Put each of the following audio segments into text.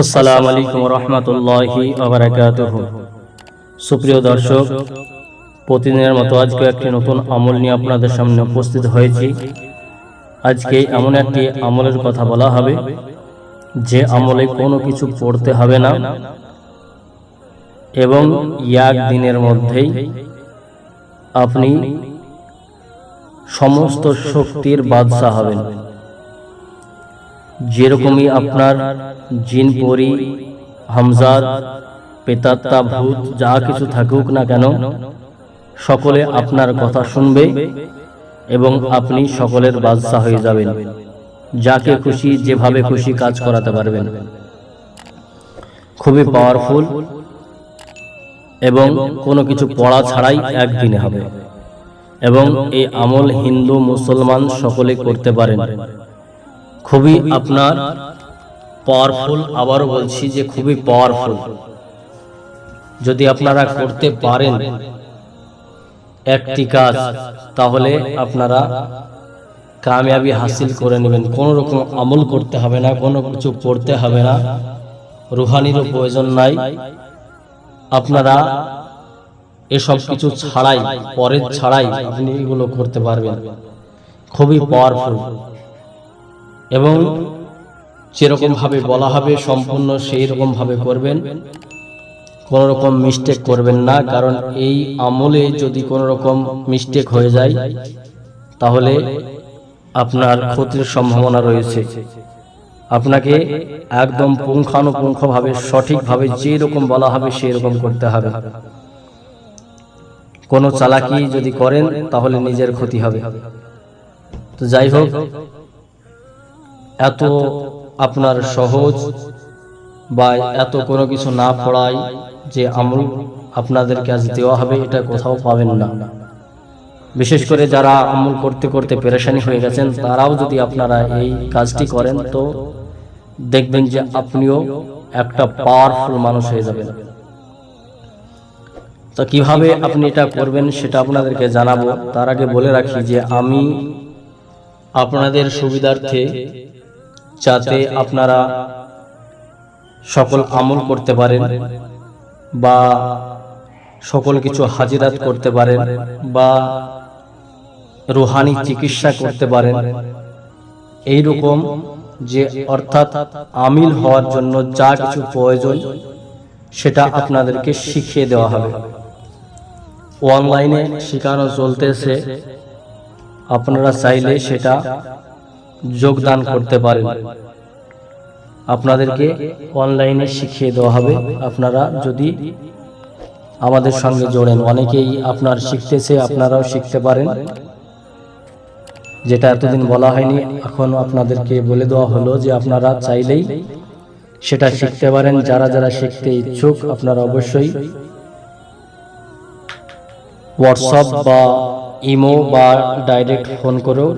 আসসালামু আলাইকুম রহমতুল্লাহি আবরাকাতুহ সুপ্রিয় দর্শক, প্রতিদিনের মতো আজকে একটি নতুন আমল নিয়ে আপনাদের সামনে উপস্থিত হয়েছি। আজকে এমন একটি আমলের কথা বলা হবে, যে আমলে কোনো কিছু পড়তে হবে না এবং এক দিনের মধ্যেই আপনি সমস্ত শক্তির বাদশাহ হবেন। যেরকমই আপনার জিন পরি হামজাদ পেতাত্তা ভূত যা কিছু থাকুক না কেন সকলে আপনার কথা শুনবে এবং আপনি সকলের বাদশাহ হয়ে যাবেন। যাকে খুশি যেভাবে খুশি কাজ করাতে পারবেন। খুবই পাওয়ারফুল এবং কোনো কিছু পড়া ছাড়াই একদিনে হবে। এবং এই আমল হিন্দু মুসলমান সকলে করতে পারেন। খুবই আপনার পাওয়ারফুল আবারও বলছি যে খুবই পাওয়ারফুল যদি আপনারা করতে পারেন একটি কাজ তাহলে আপনারা কামিয়াবি হাসিল করে নেবেন। কোনো রকম আমল করতে হবে না কোনো কিছু পড়তে হবে না। রুহানিরও প্রয়োজন নাই। আপনারা এসব কিছু ছাড়াই পরের ছাড়াই আপনি এগুলো করতে পারবেন। খুবই পাওয়ারফুল এবং যেরকম ভাবে বলা হবে সম্পূর্ণ সেই রকম ভাবে করবেন কোন রকম মিস্টেক করবেন না কারণ এই আমলে যদি কোন রকম মিস্টেক হয়ে যায় তাহলে আপনার ক্ষতির সম্ভাবনা রয়েছে। আপনাকে একদম পুঙ্খানুপুঙ্খভাবে সঠিকভাবে যে রকম বলা হবে সেই রকম করতে হবে। কোনো চালাকি যদি করেন তাহলে নিজের ক্ষতি হবে। তো যাই হোক এত আপনার সহজ বা এত কোনো কিছু না পড়াই যে আমল আপনাদেরকে আজ দেওয়া হবে, এটা কোথাও পাবেন না। বিশেষ করে যারা আমল করতে করতে পেরেশানি হয়ে গেছেন, তারাও যদি আপনারা এই কাজটি করেন, তো দেখবেন যে আপনিও একটা পাওয়ারফুল মানুষ হয়ে যাবেন। তো কীভাবে আপনি এটা করবেন, সেটা আপনাদেরকে জানাব। তার আগে বলে রাখি যে আমি আপনাদের সুবিধার্থে যাতে আপনারা সকল আমল করতে পারেন বা সকল কিছু হাজিরাত করতে পারেন বা রুহানি চিকিৎসা করতে পারেন। এই রকম যে অর্থাৎ আমিল হওয়ার জন্য যা কিছু প্রয়োজন সেটা আপনাদেরকে শিখিয়ে দেওয়া হবে। অনলাইনে শেখানো চলতেছে। আপনারা চাইলে সেটা যোগদান করতে পারেন। আপনাদেরকে অনলাইনে শিখিয়ে দেওয়া হবে। আপনারা যদি আমাদের সঙ্গে জোড়েন, অনেকেই আপনার শিখতেছে, আপনারাও শিখতে পারেন। যেটা এতদিন বলা হয়নি, এখন আপনাদেরকে বলে দেওয়া হলো যে আপনারা চাইলেই সেটা শিখতে পারেন। যারা যারা শিখতে ইচ্ছুক, আপনারা অবশ্যই হোয়াটসঅ্যাপ বা ইমো বা ডাইরেক্ট ফোন করেও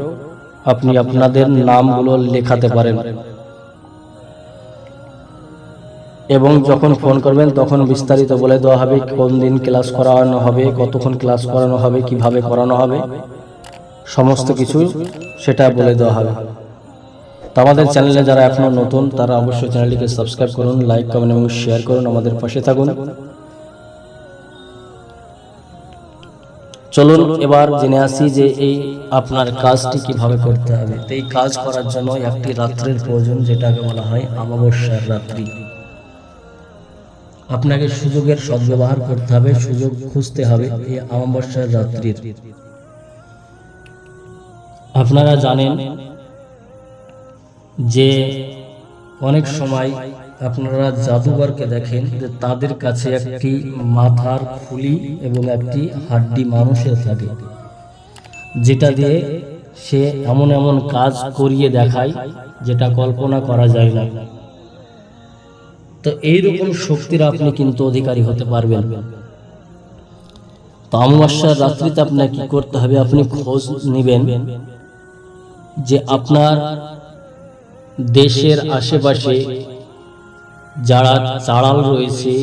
আপনি আপনাদের নামগুলো লেখাতে পারেন। এবং যখন ফোন করবেন, তখন বিস্তারিত বলে দেওয়া হবে কোন দিন ক্লাস করানো হবে, কতক্ষণ ক্লাস করানো হবে, কীভাবে করানো হবে। সমস্ত কিছু সেটা বলে দেওয়া হবে। তো আমাদের চ্যানেলে যারা এখনও নতুন, তারা অবশ্যই চ্যানেলটিকে সাবস্ক্রাইব করুন, লাইক, কমেন্ট এবং শেয়ার করুন। আমাদের পাশে থাকুন। চলুন এবার জেনে আসি যে এই আপনার কাজটি কীভাবে করতে হবে। এই কাজ করার জন্য একটি রাত্রের প্রয়োজন, যেটাকে বলা হয় অমাবস্যার রাত্রি। আপনাকে সুযোগের সদ্ব্যবহার করতে হবে, সুযোগ খুঁজতে হবে এই অমাবস্যার রাত্রির। আপনারা জানেন যে অনেক সময় আপনারা জাদুঘরকে দেখেন যে তাদের কাছে একটি মাথার খুলি এবং একটি হাড্ডি মানুষের থাকে, যেটা দিয়ে সে এমন এমন কাজ করিয়ে দেখায় যেটা কল্পনা করা যায় না। তো এইরকম শক্তির আপনি কিন্তু অধিকারী হতে পারবেন। তো অমাবস্যার রাত্রিতে আপনাকে কি করতে হবে? আপনি খোঁজ নেবেন যে আপনার দেশের আশেপাশে যারা চাড়াল রয়েছে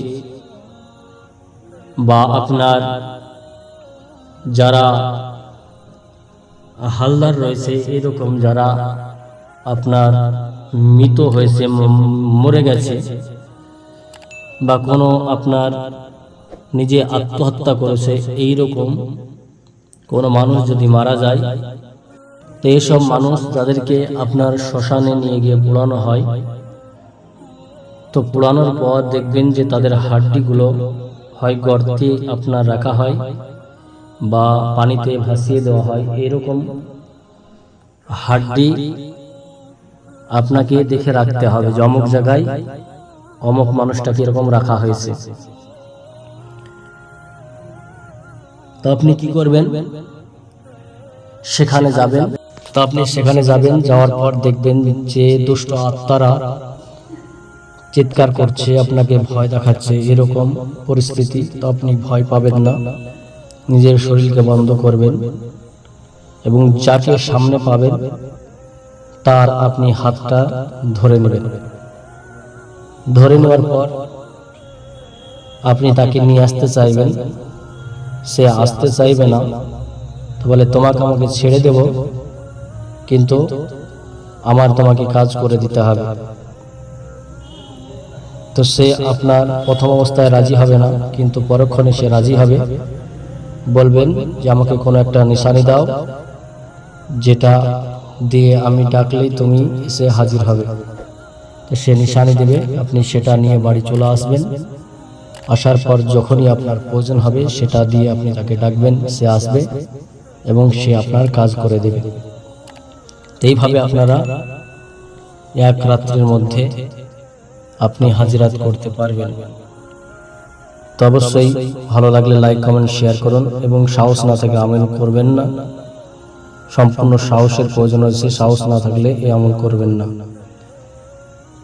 বা আপনার যারা হালদার রয়েছে, এরকম যারা আপনার মৃত হয়েছে মরে গেছে বা কোনো আপনার নিজে আত্মহত্যা করেছে এই রকম কোনো মানুষ যদি মারা যায়, তো এইসব মানুষ তাদেরকে আপনার শ্মশানে নিয়ে গিয়ে পোড়ানো হয় তো পোড়ানোর পর দেখবেন যে তাদের হাড্ডিগুলো হয় গর্তে আপনার রাখা হয় বা পানিতে ভাসিয়ে দেওয়া হয়। এরকম হাড্ডি আপনাকে দেখে রাখতে হবে যে অমুক জায়গায় অমুক মানুষটাকে এরকম রাখা হয়েছে। তো আপনি কি করবেন? সেখানে যাবেন। তো আপনি সেখানে যাবেন, যাওয়ার পর দেখবেন যে দুষ্ট আত্মারা চিৎকার করছে, আপনাকে ভয় দেখাচ্ছে, এরকম পরিস্থিতি তো আপনি ভয় পাবেন না। নিজের শরীরকে বন্ধ করবেন এবং যাকে সামনে পাবেন, তার আপনি হাতটা ধরে নেবেন। ধরে নেওয়ার পর আপনি তাকে নিয়ে আসতে চাইবেন। সে আসতে চাইবে না, তো বলে, তোমাকে আমাকে ছেড়ে দেব, কিন্তু আমার তোমাকে কাজ করে দিতে হবে। তো সে আপনার প্রথম অবস্থায় রাজি হবে না, কিন্তু পরক্ষণে সে রাজি হবে। বলবেন যে, আমাকে কোনো একটা নিশানি দাও, যেটা দিয়ে আমি ডাকলেই তুমি সে হাজির হবে। তো সে নিশানি দেবে, আপনি সেটা নিয়ে বাড়ি চলে আসবেন। আসার পর যখনই আপনার প্রয়োজন হবে, সেটা দিয়ে আপনি তাকে ডাকবেন, সে আসবে এবং সে আপনার কাজ করে দেবে। এইভাবে আপনারা এক রাত্রের মধ্যে আপনি হাজিরাত করতে পারবেন। তো অবশ্যই ভালো লাগলে লাইক কমেন্ট শেয়ার করুন এবং সাহস না থাকে আমল করবেন না। সম্পূর্ণ সাহসের প্রয়োজন হয়েছে সাহস না থাকলে এই আমল করবেন না।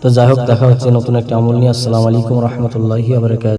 তো যাই হোক, দেখা হচ্ছে নতুন একটা আমল নিয়ে। আসসালামু আলাইকুম রহমতুল্লাহি আবরকাত